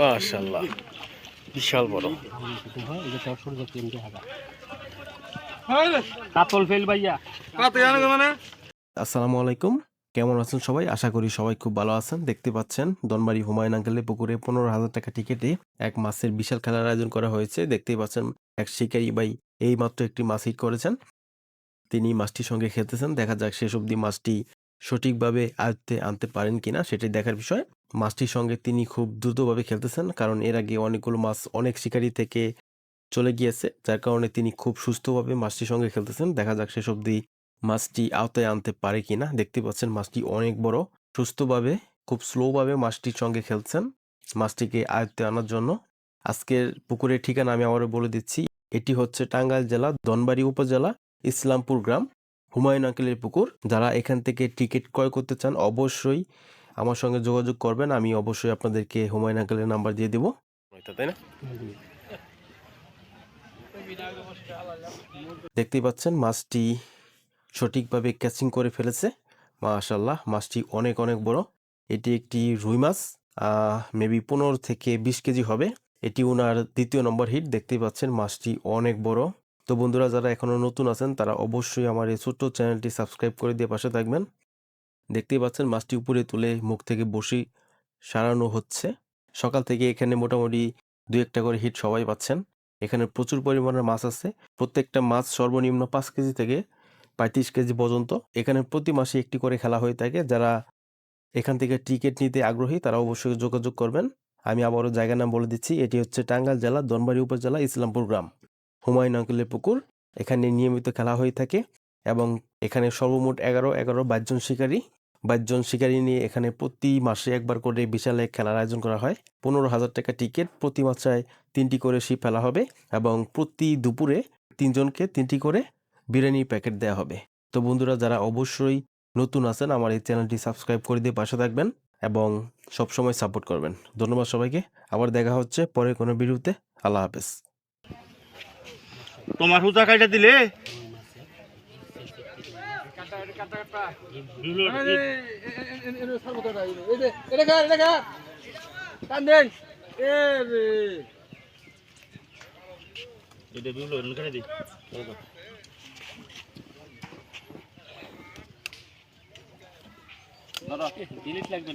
মাশাল্লাহ বিশাল বড়। কাতল ফেল ভাইয়া। আসসালামু আলাইকুম। কেমন আছেন সবাই? আশা করি সবাই খুব ভালো আছেন। দেখতে পাচ্ছেন দনবাড়ি হুমায়ুন আঙ্কেলের পুকুরে পনেরো হাজার টাকা টিকিটে এক মাছের বিশাল খেলার আয়োজন করা হয়েছে। দেখতেই পাচ্ছেন এক শিকারি ভাই এই মাত্র একটি মাছ হিট করেছেন। তিনি মাছটির সঙ্গে খেলতেছেন। দেখা যাক শেষ অবধি মাছটি সঠিকভাবে আয়ত্তে আনতে পারেন কিনা সেটাই দেখার বিষয়। মাছটির সঙ্গে তিনি খুব দ্রুতভাবে খেলতেছেন, কারণ এর আগে অনেকগুলো মাছ অনেক শিকারি থেকে চলে গিয়েছে, যার কারণে তিনি খুব সুস্থভাবে মাছটির সঙ্গে খেলতেছেন। দেখা যাক শেষ অবধি মাছটি আওতায় আনতে পারে কিনা। দেখতে পাচ্ছেন মাছটি অনেক বড়, সুস্থভাবে, খুব স্লোভাবে মাছটির সঙ্গে খেলছেন মাছটিকে আয়ত্তে আনার জন্য। আজকের পুকুরের ঠিকানা আমি আবারও বলে দিচ্ছি, এটি হচ্ছে টাঙ্গাইল জেলা দনবাড়ি উপজেলা, ইসলামপুর গ্রাম। হুমায়ুন আঙ্কেলের পুকুর। যারা এখান থেকে টিকিট ক্রয় করতে চান অবশ্যই আমার সঙ্গে যোগাযোগ করবেন। আমি অবশ্যই আপনাদেরকে হুমায়ুন আঙ্কেলের নাম্বার দিয়ে দেবো। তাই না? দেখতেই পাচ্ছেন মাছটি সঠিকভাবে ক্যাচিং করে ফেলেছে। মাশাল্লাহ মাছটি অনেক অনেক বড়। এটি একটি রুই মাছ মেবি পনেরো থেকে বিশ কেজি হবে। এটি ওনার দ্বিতীয় নম্বর হিট। দেখতেই পাচ্ছেন মাছটি অনেক বড়। তো বন্ধুরা, যারা এখনও নতুন আছেন, তারা অবশ্যই আমার এই ছোট্ট চ্যানেলটি সাবস্ক্রাইব করে দিয়ে পাশে থাকবেন। দেখতেই পাচ্ছেন, মাছটি উপরে তুলে মুখ থেকে বসি সারানো হচ্ছে। সকাল থেকে এখানে মোটামুটি দু একটা করে হিট সবাই পাচ্ছেন। এখানে প্রচুর পরিমাণের মাছ আছে। প্রত্যেকটা মাছ সর্বনিম্ন পাঁচ কেজি থেকে পঁয়ত্রিশ কেজি পর্যন্ত। এখানে প্রতি মাসে একটি করে খেলা হয়ে থাকে। যারা এখান থেকে টিকিট নিতে আগ্রহী, তারা অবশ্যই যোগাযোগ করবেন। আমি আবারও জায়গার নাম বলে দিচ্ছি। এটি হচ্ছে টাঙ্গাইল জেলা দনবাড়ি উপজেলা, ইসলামপুর গ্রাম। হুমায়ুন আঙ্কেলের পুকুর, এখানে নিয়মিত খেলা হয়ে থাকে এবং এখানে সর্বমোট এগারো এগারো বাইশজন শিকারী। বাইশজন শিকারী নিয়ে এখানে প্রতি মাসে একবার করে বিশাল খেলার আয়োজন করা হয়। পনেরো হাজার টাকা টিকিট, প্রতি মাত্রায় তিনটি করে শিপ ফেলা হবে এবং প্রতি দুপুরে তিনজনকে তিনটি করে বিরিয়ানি প্যাকেট দেওয়া হবে। তো বন্ধুরা, যারা অবশ্যই নতুন আছেন, আমার এই চ্যানেলটি সাবস্ক্রাইব করে দিয়ে পাশে থাকবেন এবং সবসময় সাপোর্ট করবেন। ধন্যবাদ সবাইকে। আবার দেখা হচ্ছে পরে কোনো ভিডিওতে। আল্লাহ হাফেজ। তোমার হুজা কাইটা দিলে? ডিলিট লাগবে